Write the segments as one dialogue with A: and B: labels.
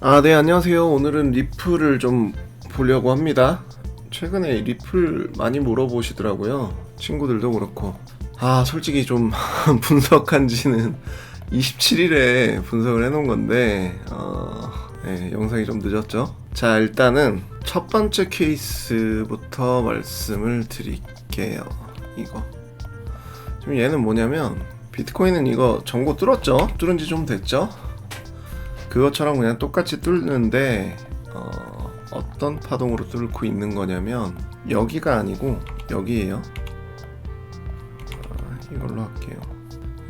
A: 아, 네, 안녕하세요. 오늘은 리플을 좀 보려고 합니다. 최근에 리플 많이 물어보시더라고요. 친구들도 그렇고. 아, 솔직히 좀 분석한 지는 27일에 분석을 해놓은 건데, 어, 네, 영상이 좀 늦었죠? 자, 일단은 첫 번째 케이스부터 말씀을 드릴게요. 이거. 지금 얘는 뭐냐면, 비트코인은 이거 정보 뚫었죠? 뚫은 지 좀 됐죠? 그것처럼 그냥 똑같이 뚫는데 어, 어떤 파동으로 뚫고 있는 거냐면 여기가 아니고 여기에요. 아, 이걸로 할게요.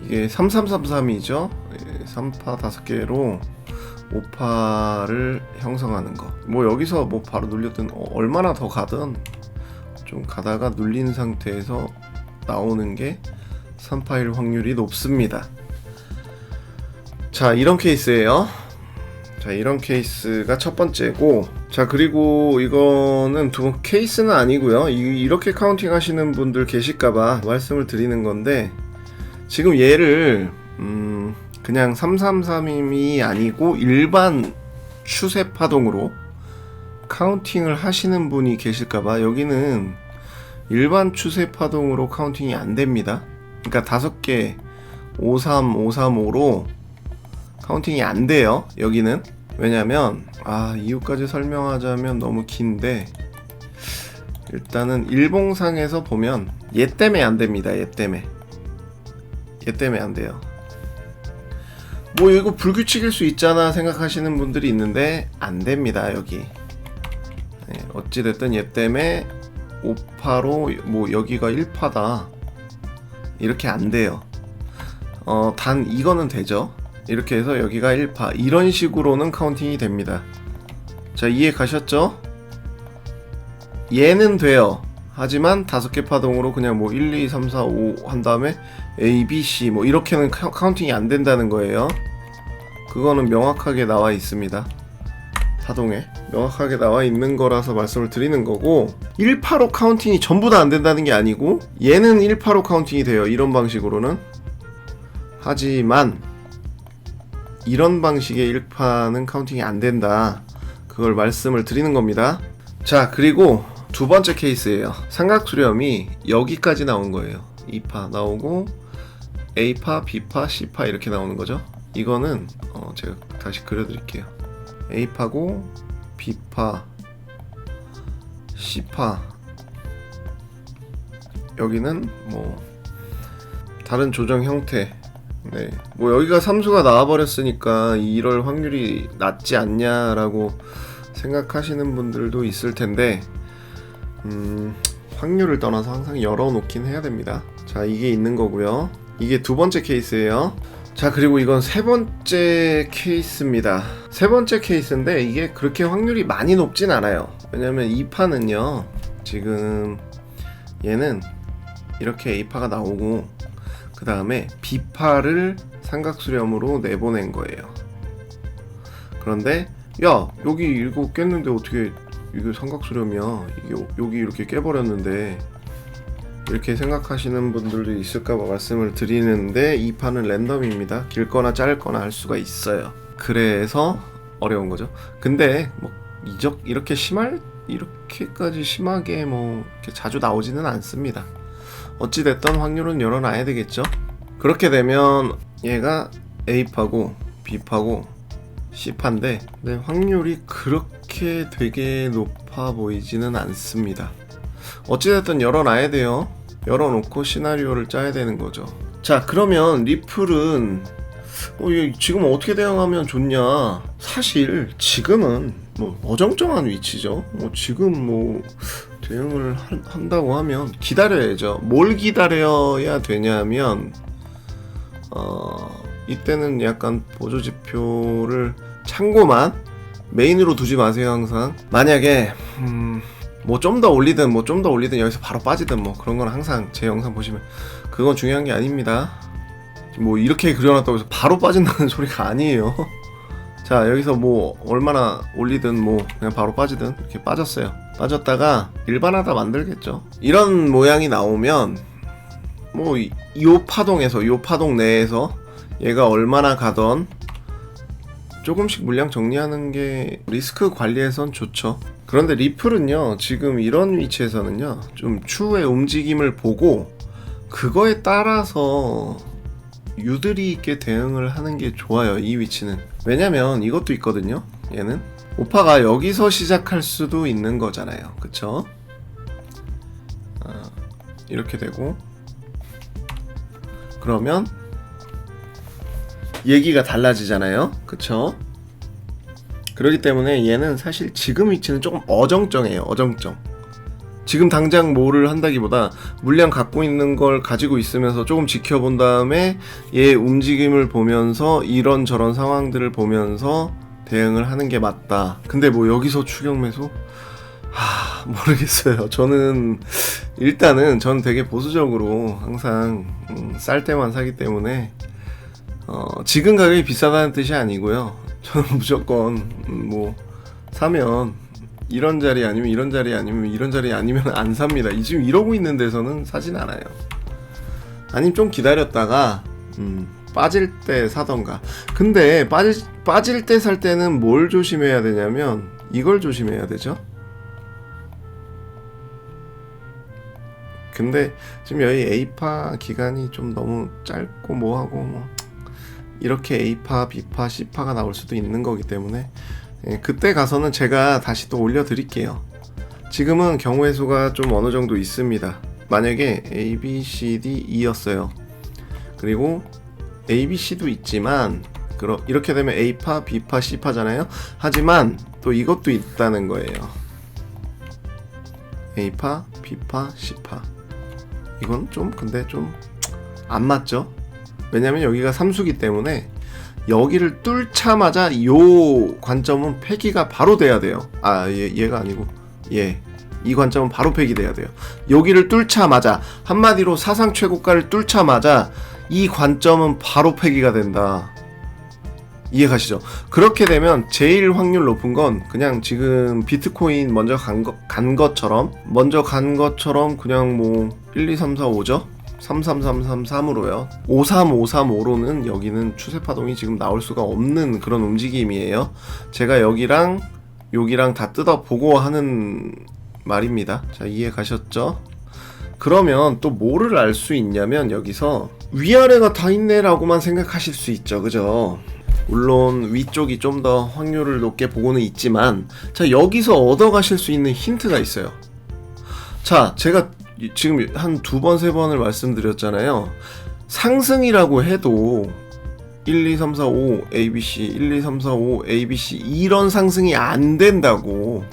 A: 이게 3333이죠. 3파 5개로 5파를 형성하는 거. 뭐 여기서 뭐 바로 눌렸든 어, 얼마나 더 가든 좀 가다가 눌린 상태에서 나오는 게 3파일 확률이 높습니다. 자, 이런 케이스예요. 자 이런 케이스가 첫 번째고 자 그리고 이거는 두 번 케이스는 아니고요. 이, 이렇게 카운팅 하시는 분들 계실까봐 말씀을 드리는 건데 지금 얘를 음 그냥 333이 아니고 일반 추세 파동으로 카운팅을 하시는 분이 계실까봐 여기는 일반 추세 파동으로 카운팅이 안 됩니다. 그러니까 다섯 개 53, 535로 카운팅이 안 돼요. 여기는 왜냐면 아 이유까지 설명하자면 너무 긴데 일단은 일봉상에서 보면 얘 때문에 안 됩니다. 얘 때문에 얘 때문에 안 돼요. 뭐 이거 불규칙일 수 있잖아 생각하시는 분들이 있는데 안 됩니다. 여기 네, 어찌 됐든 얘 때문에 5파로 뭐 여기가 1파다 이렇게 안 돼요. 어, 단 이거는 되죠. 이렇게 해서 여기가 1파. 이런 식으로는 카운팅이 됩니다. 자 이해 가셨죠? 얘는 돼요. 하지만 다섯 개 파동으로 그냥 뭐 1, 2, 3, 4, 5 한 다음에 A, B, C 뭐 이렇게는 카, 카운팅이 안 된다는 거예요. 그거는 명확하게 나와 있습니다. 파동에 명확하게 나와 있는 거라서 말씀을 드리는 거고 1파로 카운팅이 전부 다 안 된다는 게 아니고 얘는 1파로 카운팅이 돼요. 이런 방식으로는. 하지만 이런 방식의 1파는 카운팅이 안 된다. 그걸 말씀을 드리는 겁니다. 자, 그리고 두 번째 케이스예요. 삼각 수렴이 여기까지 나온 거예요. 2파 나오고 A파, B파, C파 이렇게 나오는 거죠. 이거는 어, 제가 다시 그려드릴게요. A파고 B파, C파 여기는 뭐 다른 조정 형태 네. 뭐 여기가 삼수가 나와버렸으니까 이럴 확률이 낮지 않냐라고 생각하시는 분들도 있을 텐데, 음, 확률을 떠나서 항상 열어놓긴 해야 됩니다. 자, 이게 있는 거고요. 이게 두 번째 케이스예요. 자, 그리고 이건 세 번째 케이스입니다. 세 번째 케이스인데 이게 그렇게 확률이 많이 높진 않아요. 왜냐면 이 파는요, 지금 얘는 이렇게 A파가 나오고 그 다음에 비파를 삼각수렴으로 내보낸 거예요. 그런데 야 여기 이거 깼는데 어떻게 이게 삼각수렴이야? 이게 여기 이렇게 깨버렸는데 이렇게 생각하시는 분들도 있을까봐 말씀을 드리는데 이 판은 랜덤입니다. 길거나 짧거나 할 수가 있어요. 그래서 어려운 거죠. 근데 뭐 이적 이렇게 심할 이렇게까지 심하게 뭐 이렇게 자주 나오지는 않습니다. 어찌됐던 확률은 열어놔야 되겠죠? 그렇게 되면 얘가 A파고 B파고 C파인데 네, 확률이 그렇게 되게 높아 보이지는 않습니다. 어찌됐든 열어놔야 돼요. 열어놓고 시나리오를 짜야 되는 거죠. 자 그러면 리플은 어, 지금 어떻게 대응하면 좋냐? 사실 지금은 뭐 어정쩡한 위치죠. 뭐 지금 뭐 대응을 한, 다고 하면 기다려야죠. 뭘 기다려야 되냐면 어, 이때는 약간 보조 지표를 참고만 메인으로 두지 마세요 항상. 만약에 음, 뭐좀 더 올리든 뭐 좀 더 올리든 여기서 바로 빠지든 뭐 그런 건 항상 제 영상 보시면 그건 중요한 게 아닙니다. 뭐 이렇게 그려놨다고 해서 바로 빠진다는 소리가 아니에요. 자 여기서 뭐 얼마나 올리든 뭐 그냥 바로 빠지든 이렇게 빠졌어요 빠졌다가 일반화다 만들겠죠 이런 모양이 나오면 뭐 이 파동에서 요 파동 내에서 얘가 얼마나 가던 조금씩 물량 정리하는 게 리스크 관리에선 좋죠. 그런데 리플은요, 지금 이런 위치에서는요, 좀 추후의 움직임을 보고 그거에 따라서 유들이 있게 대응을 하는 게 좋아요. 이 위치는. 왜냐면 이것도 있거든요. 얘는 오파가 여기서 시작할 수도 있는 거잖아요. 그쵸? 아, 이렇게 되고 그러면 얘기가 달라지잖아요. 그쵸? 그렇기 때문에 얘는 사실 지금 위치는 조금 어정쩡해요. 어정쩡. 지금 당장 뭐를 한다기보다 물량 갖고 있는 걸 가지고 있으면서 조금 지켜본 다음에 얘 움직임을 보면서 이런 저런 상황들을 보면서 대응을 하는 게 맞다. 근데 뭐 여기서 추격 매수? 하, 모르겠어요. 저는 일단은 전 되게 보수적으로 항상 음, 쌀 때만 사기 때문에 어, 지금 가격이 비싸다는 뜻이 아니고요. 저는 무조건 음, 뭐 사면 이런 자리 아니면 이런 자리 아니면 이런 자리 아니면 안 삽니다. 이 지금 이러고 있는 데서는 사진 않아요. 아니면 좀 기다렸다가 음, 빠질 때 사던가. 근데 빠질 빠질 때 살 때는 뭘 조심해야 되냐면 이걸 조심해야 되죠. 근데 지금 여기 A파 기간이 좀 너무 짧고 뭐하고 뭐 이렇게 A파, B파, C파가 나올 수도 있는 거기 때문에 예, 그때 가서는 제가 다시 또 올려드릴게요. 지금은 경우의 수가 좀 어느 정도 있습니다. 만약에 A, B, C, D, E였어요. 그리고 A, B, C도 있지만 그러, 이렇게 되면 A파, B파, C파잖아요. 하지만 또 이것도 있다는 거예요. A파, B파, C파. 이건 좀 근데 좀 안 맞죠? 왜냐면 여기가 삼수기 때문에 여기를 뚫자마자 요 관점은 폐기가 바로 돼야 돼요. 아, 얘, 얘가 아니고 얘. 이 관점은 바로 폐기돼야 돼요. 여기를 뚫자마자 한마디로 사상 최고가를 뚫자마자 이 관점은 바로 폐기가 된다. 이해 가시죠? 그렇게 되면 제일 확률 높은 건 그냥 지금 비트코인 먼저 간, 거, 간 것처럼 먼저 간 것처럼 그냥 뭐 1, 2, 3, 4, 5죠? 33333으로요. 53535로는 여기는 추세 파동이 지금 나올 수가 없는 그런 움직임이에요. 제가 여기랑 여기랑 다 뜯어 보고 하는 말입니다. 자, 이해 가셨죠? 그러면 또 뭐를 알 수 있냐면 여기서 위아래가 다 있네라고만 생각하실 수 있죠. 그죠? 물론 위쪽이 좀 더 확률을 높게 보고는 있지만 자 여기서 얻어 가실 수 있는 힌트가 있어요. 자 제가 이- 지금 한 두 번 세 번을 말씀드렸잖아요. 상승이라고 해도 1, 2, 3, 4, 5 ABC 1, 2, 3, 4, 5 ABC 이런 상승이 안 된다고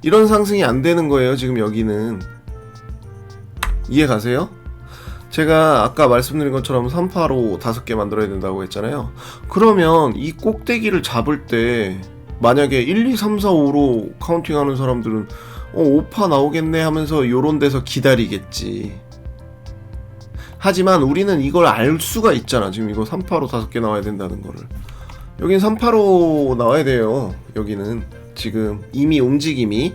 A: 이런 상승이 안 되는 거예요 지금 여기는 이해 가세요? 제가 아까 말씀드린 것처럼 3파로 다섯 개 만들어야 된다고 했잖아요. 그러면 이 꼭대기를 잡을 때 만약에 1, 2, 3, 4, 5로 카운팅하는 사람들은 어 5파 나오겠네 하면서 요런 데서 기다리겠지. 하지만 우리는 이걸 알 수가 있잖아. 지금 이거 3파로 다섯 개 나와야 된다는 거를. 여긴 3파로 나와야 돼요. 여기는 지금 이미 움직임이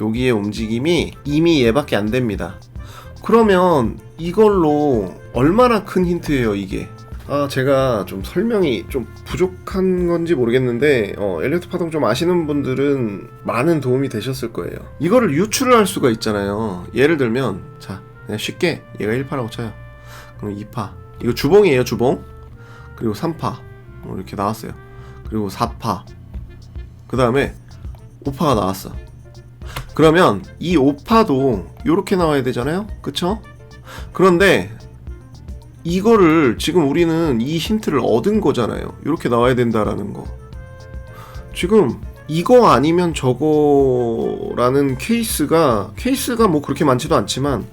A: 여기의 움직임이 이미 얘밖에 안 됩니다. 그러면 이걸로 얼마나 큰 힌트예요 이게 아 제가 좀 설명이 좀 부족한 건지 모르겠는데 어, 엘리어트 파동 좀 아시는 분들은 많은 도움이 되셨을 거예요. 이거를 유출을 할 수가 있잖아요. 예를 들면 자 그냥 쉽게 얘가 1파라고 쳐요. 그럼 2파. 이거 주봉이에요 주봉. 그리고 3파. 어, 이렇게 나왔어요. 그리고 4파. 그 다음에 5파가 나왔어. 그러면 이 오파도 이렇게 나와야 되잖아요. 그쵸? 그런데 이거를 지금 우리는 이 힌트를 얻은 거잖아요. 이렇게 나와야 된다라는 거. 지금 이거 아니면 저거라는 케이스가 케이스가 뭐 그렇게 많지도 않지만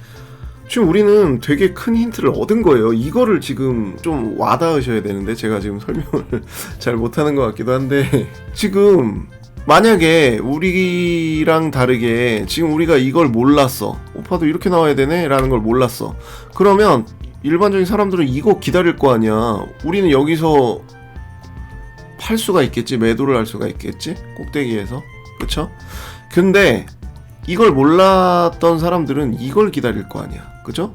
A: 지금 우리는 되게 큰 힌트를 얻은 거예요. 이거를 지금 좀 와닿으셔야 되는데 제가 지금 설명을 잘 못하는 것 같기도 한데 지금 만약에 우리랑 다르게 지금 우리가 이걸 몰랐어. 오빠도 이렇게 나와야 되네? 라는 걸 몰랐어. 그러면 일반적인 사람들은 이거 기다릴 거 아니야. 우리는 여기서 팔 수가 있겠지. 매도를 할 수가 있겠지. 꼭대기에서. 그쵸? 근데 이걸 몰랐던 사람들은 이걸 기다릴 거 아니야. 그죠?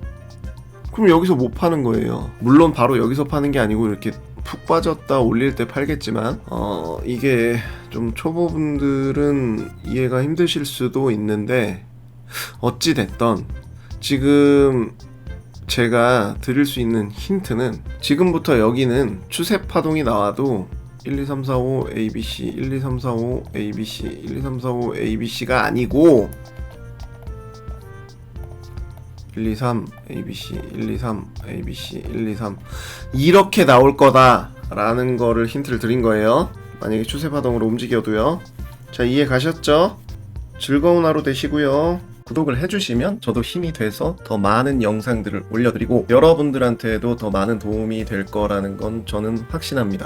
A: 그럼 여기서 못 파는 거예요. 물론 바로 여기서 파는 게 아니고 이렇게 푹 빠졌다 올릴 때 팔겠지만 어 이게 좀 초보분들은 이해가 힘드실 수도 있는데 어찌 됐던 지금 제가 드릴 수 있는 힌트는 지금부터 여기는 추세 파동이 나와도 1, 2, 3, 4, 5 ABC 1, 2, 3, 4, 5 ABC 1, 2, 3, 4, 5 ABC가 아니고 1, 2, 3 ABC 1, 2, 3 ABC 1, 2, 3 이렇게 나올 거다 라는 거를 힌트를 드린 거예요. 만약에 추세 파동으로 움직여도요. 자 이해 가셨죠? 즐거운 하루 되시고요. 구독을 해주시면 저도 힘이 돼서 더 많은 영상들을 올려드리고 여러분들한테도 더 많은 도움이 될 거라는 건 저는 확신합니다.